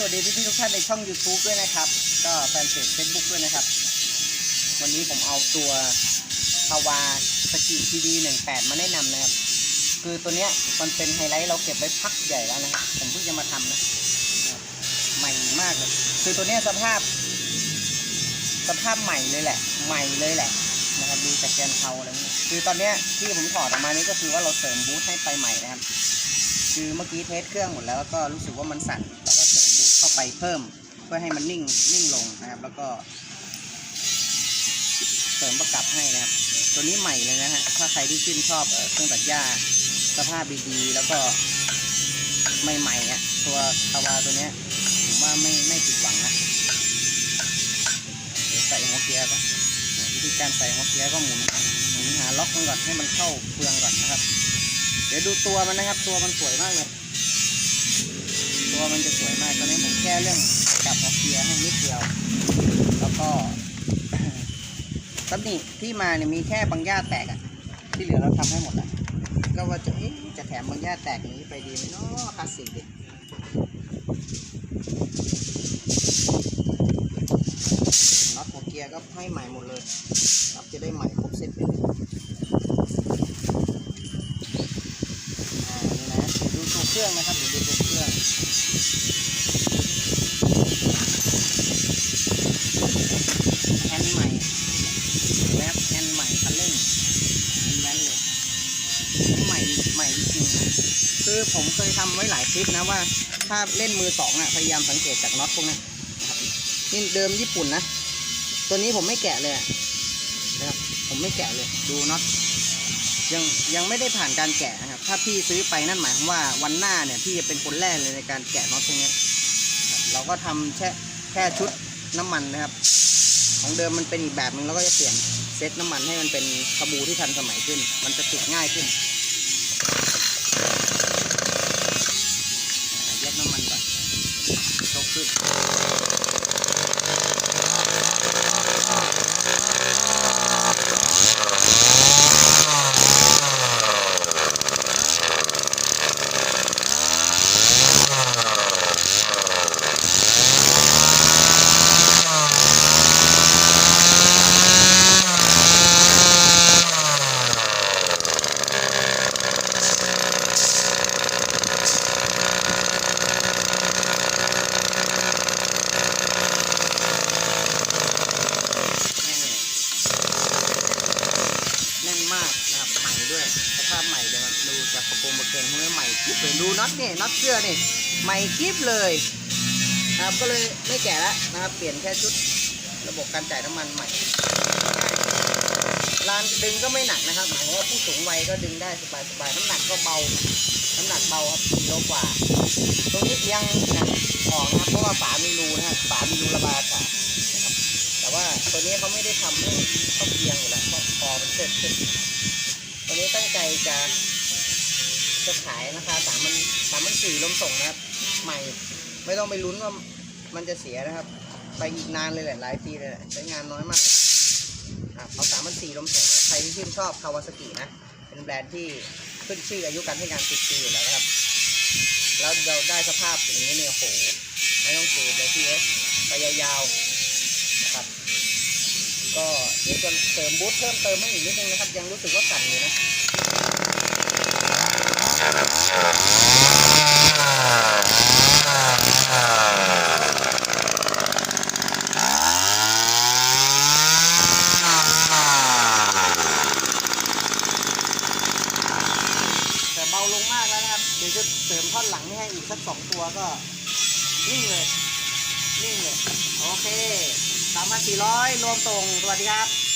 สวัสดีพี่ๆทุกท่านในช่อง YouTube ด้วยนะครับ ก็แฟนเพจ Facebook ด้วยนะครับ วันนี้ผมเอาตัวฮาวาสกิทีดีหนึ่งแปดมาแนะนำนะครับ คือตัวเนี้ยมันเป็นไฮไลท์เราเก็บไว้พักใหญ่แล้วนะครับ ผมเพิ่งจะมาทำนะใหม่มากเลย คือตัวเนี้ยสภาพ สภาพใหม่เลยแหละ ใหม่เลยแหละนะครับดูจากแกนเทาอะไรนี้คือตอนเนี้ยที่ผมถอดออกมานี้ก็คือว่าเราเสริมบูทให้ไปใหม่นะครับ คือเมื่อกี้เทสเครื่องหมดแล้วก็รู้สึกว่ามันสั่นแล้วก็ ไปเพิ่มเพื่อให้มันนิ่งนิ่งลงนะครับ แล้วก็ เสริมประกับให้นะครับ ตัวนี้ใหม่เลยนะฮะถ้าใครที่ชื่นชอบเครื่องตัดหญ้าสภาพดีๆแล้วก็ใหม่ๆอะตัวคาวาตัวเนี้ยผมว่าไม่ไม่ผิดหวังนะเดี๋ยวใส่หัวเกียร์ก่อนวิธีการใส่หัวเกียร์ก็หมุนหมุนหาล็อกมันก่อนให้มันเข้าเฟืองก่อนนะครับ เดี๋ยวดูตัวมันนะครับ ตัวมันสวยมากเลย ตัวมันจะสวยมากตอนนี้ผมแก้เรื่องจับหัวเกียร์ให้นิดเดียว แล้วก็ตำหนิที่มาเนี่ยมีแค่บางหญ้าแตกอะที่เหลือเราทำให้หมดแล้วก็ว่าจะเอ๊ะจะแถมบางหญ้าแตกนี้ไปดีไหมเนาะคลาสสิกดิน็อตหัวเกียร์ก็ให้ใหม่หมดเลยครับจะได้ใหม่ครบเซ็ตไปเลยอ่านี่นะดูตัวเครื่องนะครับเดี๋ยวดูตัวเครื่อง แฮนด์ใหม่แรปแฮนด์ใหม่คันเร่งแน่นๆเลยนี่ใหม่ใหม่จริงๆนะคือผมเคยทำไว้หลายคลิปนะว่า ถ้าเล่นมือสองอะพยายามสังเกตจากน็อตพวกนี้นะครับนี่เดิมญี่ปุ่นนะ ตัวนี้ผมไม่แกะเลยนะครับผมไม่แกะเลยดูน็อตยังยังไม่ได้ผ่านการแกะนะครับ ถ้าพี่ซื้อไปนั่นหมายความว่าวันหน้าเนี่ยพี่จะเป็นคนแรกเลยในการแกะน็อตพวกนี้ เราก็ทำแค่แค่ชุดน้ำมันนะครับ ของเดิมมันเป็นอีกแบบหนึงแล้วก็จะเปลี่ยนเซตน้ำมันให้มันเป็นขบูที่ทันสมัยขึ้น มันจะติดง่ายขึ้นแยกน้ำมันก่อนชกขึ้นแน่นมากนะครับใหม่ด้วย สภาพใหม่เลยครับดูจากกระโปรงกระเกงพวกนี้ใหม่กิ๊บเลยดูน็อตเนี่ยน็อตเสื้อนี่ใหม่กิ๊บเลยนะครับก็เลยไม่แก่แล้วนะครับเปลี่ยนแค่ชุดระบบการจ่ายน้ำมันใหม่ลานดึงก็ไม่หนักนะครับหมายว่าผู้สูงวัยก็ดึงได้สบายๆน้ำหนักก็เบาน้ำหนักเบาครับกิโลกว่า ตรงนี้เอียงนะออกนะเพราะว่าฝามีรูนะฝามีรูระบายอากาศนะครับแต่ว่าตัวนี้เขาไม่ได้ทำให้ต้องเอียงอยู่แล้วเพราะคอมันเซ็ตขึ้น วนี้ตั้งใจจะจะขายราคาสามมันสามมันสี่ลมส่งนะครับ ใหม่ไม่ต้องไปลุ้นว่ามันจะเสียนะครับ ไปอีกนานเลยแหละหลายปีเลยแหละใช้งานน้อยมากอะเอาสามมันสี่ลมส่งนะใครที่ชื่นชอบคาวาซากินะ เป็นแบรนด์ที่ขึ้นชื่ออายุการใช้งานสิบปีอยู่แล้วครับ แล้วเราได้สภาพอย่างนี้เนี่ยโหไม่ต้องสืบเลยพี่เอสไปยาวๆ ดี๋ยวจะเสริมบูทเพิ่มเติมให้อีกนิดนึงนะครับ ยังรู้สึกว่าสั่นอยู่นะแต่เบาลงมากแล้วนะครับ เดี๋ยวจะเสริมท่อนหลังให้อีกสักสองตัวก็นิ่งเลย นิ่งเลย โอเค สามพันสี่ร้อยรวมส่งสวัสดีครับ